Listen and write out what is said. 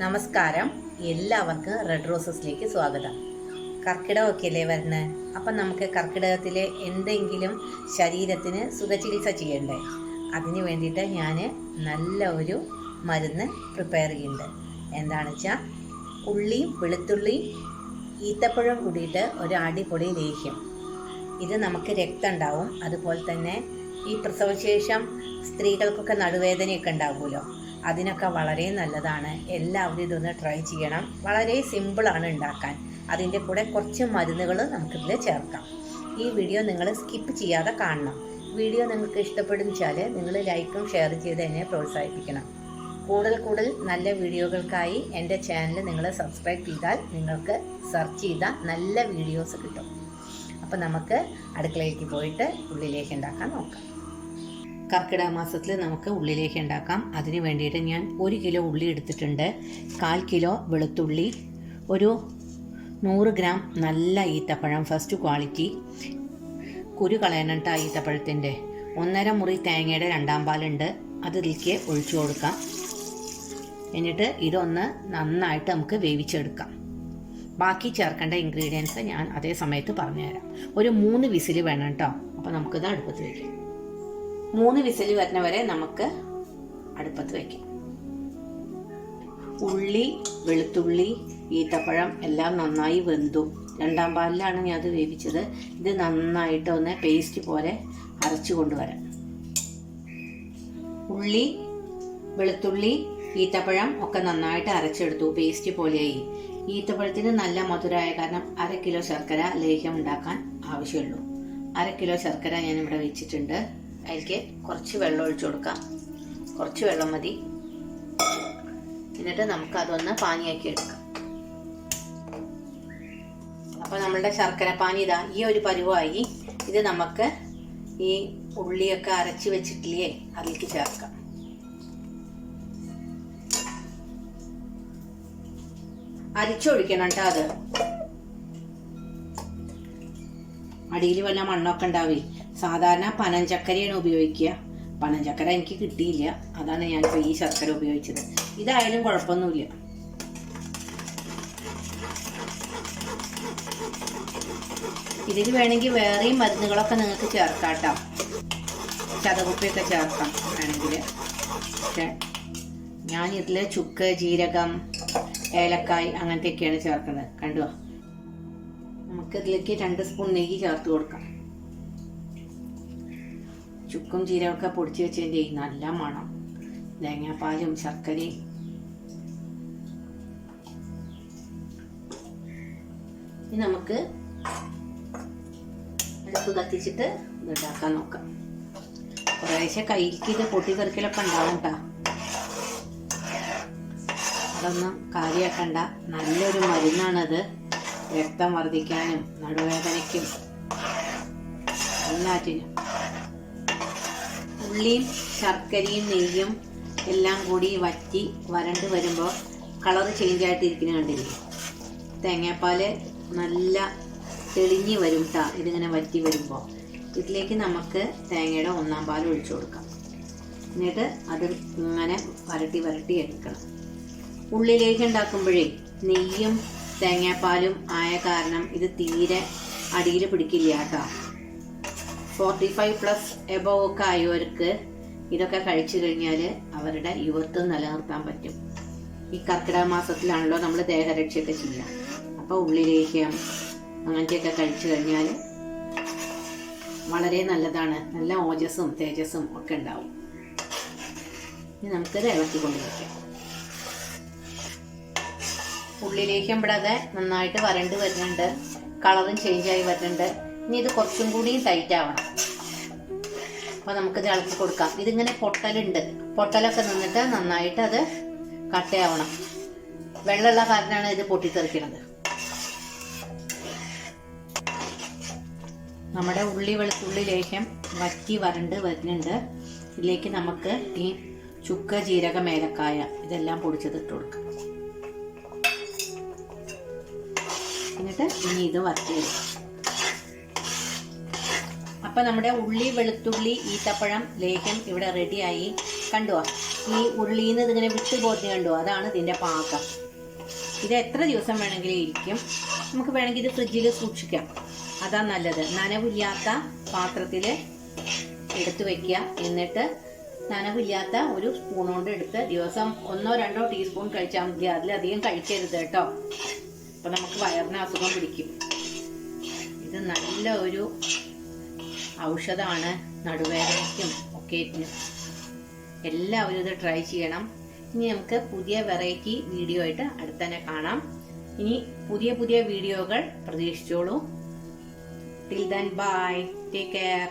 നമസ്കാരം. എല്ലാവർക്കും റെഡ് റോസസിലേക്ക് സ്വാഗതം. കർക്കിടകമൊക്കെ അല്ലേ വരുന്നത് അപ്പം നമുക്ക് കർക്കിടകത്തിലെ എന്തെങ്കിലും ശരീരത്തിന് സുഖചികിത്സ ചെയ്യണ്ടേ? അതിന് വേണ്ടിയിട്ട് ഞാൻ നല്ല ഒരു മരുന്ന് പ്രിപ്പയർ ചെയ്യുന്നുണ്ട്. എന്താണെന്ന് വെച്ചാൽ ഉള്ളിയും വെളുത്തുള്ളിയും ഈത്തപ്പഴം കൂടിയിട്ട് ഒരു അടിപൊളി ലേഹ്യം. ഇത് നമുക്ക് രക്തം ഉണ്ടാവും. അതുപോലെ തന്നെ ഈ പ്രസവശേഷം സ്ത്രീകൾക്കൊക്കെ നടുവേദനയൊക്കെ ഉണ്ടാവുമല്ലോ. അതിനൊക്കെ വളരെ നല്ലതാണ്. എല്ലാവരും ഇതൊന്ന് ട്രൈ ചെയ്യണം. വളരെ സിമ്പിളാണ് ഉണ്ടാക്കാൻ. അതിന്റെ കൂടെ കുറച്ച് മരുന്നുകൾ നമുക്കിതിൽ ചേർക്കാം. ഈ വീഡിയോ നിങ്ങൾ സ്കിപ്പ് ചെയ്യാതെ കാണണം. വീഡിയോ നിങ്ങൾക്ക് ഇഷ്ടപ്പെടും വെച്ചാൽ നിങ്ങൾ ലൈക്കും ഷെയർ ചെയ്ത് എന്നെ പ്രോത്സാഹിപ്പിക്കണം. കൂടുതൽ കൂടുതൽ നല്ല വീഡിയോകൾക്കായി എന്റെ ചാനൽ നിങ്ങൾ സബ്സ്ക്രൈബ് ചെയ്താൽ നിങ്ങൾക്ക് സെർച്ച് ചെയ്താൽ നല്ല വീഡിയോസ് കിട്ടും. അപ്പോൾ നമുക്ക് അടുക്കളയിലേക്ക് പോയിട്ട് ഉള്ളിലേക്ക് ഉണ്ടാക്കാൻ നോക്കാം. കർക്കിടക മാസത്തിൽ നമുക്ക് ഉള്ളിലേക്ക് ഉണ്ടാക്കാം. അതിന് വേണ്ടിയിട്ട് ഞാൻ ഒരു കിലോ ഉള്ളി എടുത്തിട്ടുണ്ട്. കാൽ കിലോ വെളുത്തുള്ളി ഒരു നൂറ് ഗ്രാം നല്ല ഈത്തപ്പഴം ഫസ്റ്റ് ക്വാളിറ്റി കുരു കളയണട്ട ഈത്തപ്പഴത്തിന്റെ ഒന്നര മുറി തേങ്ങയുടെ രണ്ടാം പാലുണ്ട്. അത് ഇതിലേക്ക് ഒഴിച്ചു കൊടുക്കാം. എന്നിട്ട് ഇതൊന്ന് നന്നായിട്ട് നമുക്ക് വേവിച്ചെടുക്കാം. ബാക്കി ചേർക്കേണ്ട ഇൻഗ്രീഡിയൻസ് ഞാൻ അതേ സമയത്ത് പറഞ്ഞുതരാം. ഒരു മൂന്ന് വിസിൽ വേണം കേട്ടോ. അപ്പോൾ നമുക്കിത് അടുപ്പത്ത് വയ്ക്കാം മൂന്ന് വിസിൽ വരുന്ന വരെ നമുക്ക് അടുപ്പത്ത് വയ്ക്കാം ഉള്ളി വെളുത്തുള്ളി ഈത്തപ്പഴം എല്ലാം നന്നായി വെന്തു. രണ്ടാം പാലിലാണ് ഞാൻ അത് വേവിച്ചത്. ഇത് നന്നായിട്ട് ഒന്ന് പേസ്റ്റ് പോലെ അരച്ചു കൊണ്ടുവരാം. ഉള്ളി വെളുത്തുള്ളി ഈത്തപ്പഴം ഒക്കെ നന്നായിട്ട് അരച്ചെടുത്തു. പേസ്റ്റ് പോലെയായി. ഈത്തപ്പഴത്തിന് നല്ല മധുരമായ കാരണം അര കിലോ ശർക്കര ലേഹ്യം ഉണ്ടാക്കാൻ ആവശ്യമുള്ളൂ. അര കിലോ ശർക്കര ഞാൻ ഇവിടെ വെച്ചിട്ടുണ്ട്. അതിലേക്ക് കുറച്ച് വെള്ളം ഒഴിച്ചു കൊടുക്കാം. കുറച്ച് വെള്ളം മതി. എന്നിട്ട് നമുക്ക് അതൊന്ന് പാനിയാക്കി എടുക്കാം. അപ്പോൾ നമ്മളുടെ ശർക്കര പാനി ഇതാ ഈ ഒരു പരുവായി ഇത് നമുക്ക് ഈ ഉള്ളിയൊക്കെ അരച്ച് വെച്ചിട്ടില്ലേ അതിലേക്ക് ചേർക്കാം. അരിച്ചൊഴിക്കണം കേട്ടോ അത്. അടിയിൽ വല്ല മണ്ണൊക്കെ ഉണ്ടാവേ. സാധാരണ പനഞ്ചക്കരയാണ് ഉപയോഗിക്കുക. പനഞ്ചക്കര എനിക്ക് കിട്ടിയില്ല. അതാണ് ഞാനിപ്പോൾ ഈ ശർക്കര ഉപയോഗിച്ചത്. ഇതായാലും കുഴപ്പമൊന്നുമില്ല. ഇതിൽ വേണമെങ്കിൽ വേറെയും മരുന്നുകളൊക്കെ നിങ്ങൾക്ക് ചേർക്കാം കേട്ടോ ചതകുപ്പിയൊക്കെ ചേർക്കാം വേണമെങ്കിൽ ഞാൻ ഇതിൽ ചുക്ക് ജീരകം ഏലക്കായ് അങ്ങനത്തെയൊക്കെയാണ് ചേർക്കുന്നത്. കണ്ടോ നമുക്കിതിലേക്ക് രണ്ട് സ്പൂൺ നെയ്യ് ചേർത്ത് കൊടുക്കാം. ചുക്കും ജീരകമൊക്കെ പൊടിച്ച് വെച്ചതിന്റെ നല്ല മണം. തേങ്ങാപ്പാലും ശർക്കരയും ഇനി നമുക്ക് അടുപ്പ് കത്തിച്ചിട്ട് ഇതുണ്ടാക്കാൻ നോക്കാം. കുറേശ്ശെ കയ്യിലേക്ക് ഇത് പൊട്ടിത്തെറിക്കലൊക്കെ ഉണ്ടാവും കേട്ടോ അതൊന്നും കാര്യമാക്കണ്ട നല്ലൊരു മരുന്നാണത്. രക്തം വർദ്ധിക്കാനും നടുവേദനയ്ക്കും എല്ലാറ്റിനും. ഉള്ളിയും ശർക്കരയും നെയ്യും എല്ലാം കൂടി വറ്റി വരണ്ട് വരുമ്പോൾ കളർ ചേഞ്ച് ആയിട്ട് ഇരിക്കുന്ന കണ്ടില്ലേ? തേങ്ങാപ്പാൽ നല്ല തെളിഞ്ഞ് വരും കേട്ടോ ഇതിങ്ങനെ വറ്റി വരുമ്പോൾ. ഇതിലേക്ക് നമുക്ക് തേങ്ങയുടെ ഒന്നാം പാൽ ഒഴിച്ചു കൊടുക്കാം. എന്നിട്ട് അത് ഇങ്ങനെ വരട്ടി വരട്ടി എടുക്കണം. ഉള്ളിലേക്ക് ഉണ്ടാക്കുമ്പോഴേ നെയ്യും തേങ്ങാപ്പാലും ആയ കാരണം ഇത് തീരെ അടിയിൽ പിടിക്കില്ല കേട്ടോ ഫോർട്ടി ഫൈവ് പ്ലസ് എബവ് ഒക്കെ ആയവർക്ക് ഇതൊക്കെ കഴിച്ചു കഴിഞ്ഞാൽ അവരുടെ യുവത്വം നിലനിർത്താൻ പറ്റും. ഈ കർക്കിടക മാസത്തിലാണല്ലോ നമ്മൾ ദേഹരക്ഷയൊക്കെ ചെയ്യുക. അപ്പോൾ ഉള്ളിലേക്കും അങ്ങനത്തെയൊക്കെ കഴിച്ചു കഴിഞ്ഞാൽ വളരെ നല്ലതാണ്. നല്ല ഓജസ്സും തേജസ്സും ഒക്കെ ഉണ്ടാവും. ഇനി നമുക്കിത് ഇളക്കി കൊണ്ടുവയ്ക്കാം ഉള്ളിലേക്കും ഇവിടെ നന്നായിട്ട് വരണ്ട് വരുന്നുണ്ട്. കളറും ചേഞ്ച് ആയി വരുന്നുണ്ട്. ഇനി ഇത് കുറച്ചും കൂടി ടൈറ്റ് ആവണം. അപ്പൊ നമുക്കിത് ഇളക്കി കൊടുക്കാം. ഇതിങ്ങനെ പൊട്ടലുണ്ട്. പൊട്ടലൊക്കെ നിന്നിട്ട് നന്നായിട്ട് അത് കട്ടയാവണം. വെള്ളമുള്ള കാരണമാണ് ഇത് പൊട്ടിത്തെറിക്കുന്നത് നമ്മുടെ ഉള്ളി വെളുത്തുള്ളി ലേഹ്യം വറ്റി വരണ്ട് വരുന്നുണ്ട്. ഇതിലേക്ക് നമുക്ക് ഈ ചുക്ക ജീരക മേലക്കായ ഇതെല്ലാം പൊടിച്ചതിട്ട് കൊടുക്കാം. എന്നിട്ട് ഇനി ഇത് വറുത്തെടുക്കും അപ്പം നമ്മുടെ ഉള്ളി വെളുത്തുള്ളി ഈത്തപ്പഴം ലേഹ്യം ഇവിടെ റെഡിയായി കണ്ടുവാ. ഈ ഉള്ളിയിൽ നിന്ന് ഇതിങ്ങനെ വിട്ടു പോരുന്നത് കണ്ടോ അതാണ് ഇതിന്റെ പാകം. ഇത് എത്ര ദിവസം വേണമെങ്കിലും ഇരിക്കും നമുക്ക് വേണമെങ്കിൽ ഇത് ഫ്രിഡ്ജിൽ സൂക്ഷിക്കാം. അതാ നല്ലത്. നനവില്ലാത്ത പാത്രത്തിൽ എടുത്തു വയ്ക്കുക എന്നിട്ട് നനവില്ലാത്ത ഒരു സ്പൂൺ കൊണ്ട് എടുത്ത് ദിവസം ഒന്നോ രണ്ടോ ടീസ്പൂൺ കഴിച്ചാൽ മതി. അതിലധികം കഴിക്കരുത് കേട്ടോ. അപ്പം നമുക്ക് വയറിന് അസുഖം പിടിക്കും. ഇത് നല്ല ഒരു ഔഷധമാണ് നടുവേദനയ്ക്കും ഒക്കെ എല്ലാവരും ഇത് ട്രൈ ചെയ്യണം. ഇനി നമുക്ക് പുതിയ വെറൈറ്റി വീഡിയോ ആയിട്ട് അടുത്ത് തന്നെ കാണാം. ഇനി പുതിയ പുതിയ വീഡിയോകൾ പ്രതീക്ഷിച്ചോളൂ. Till then bye take care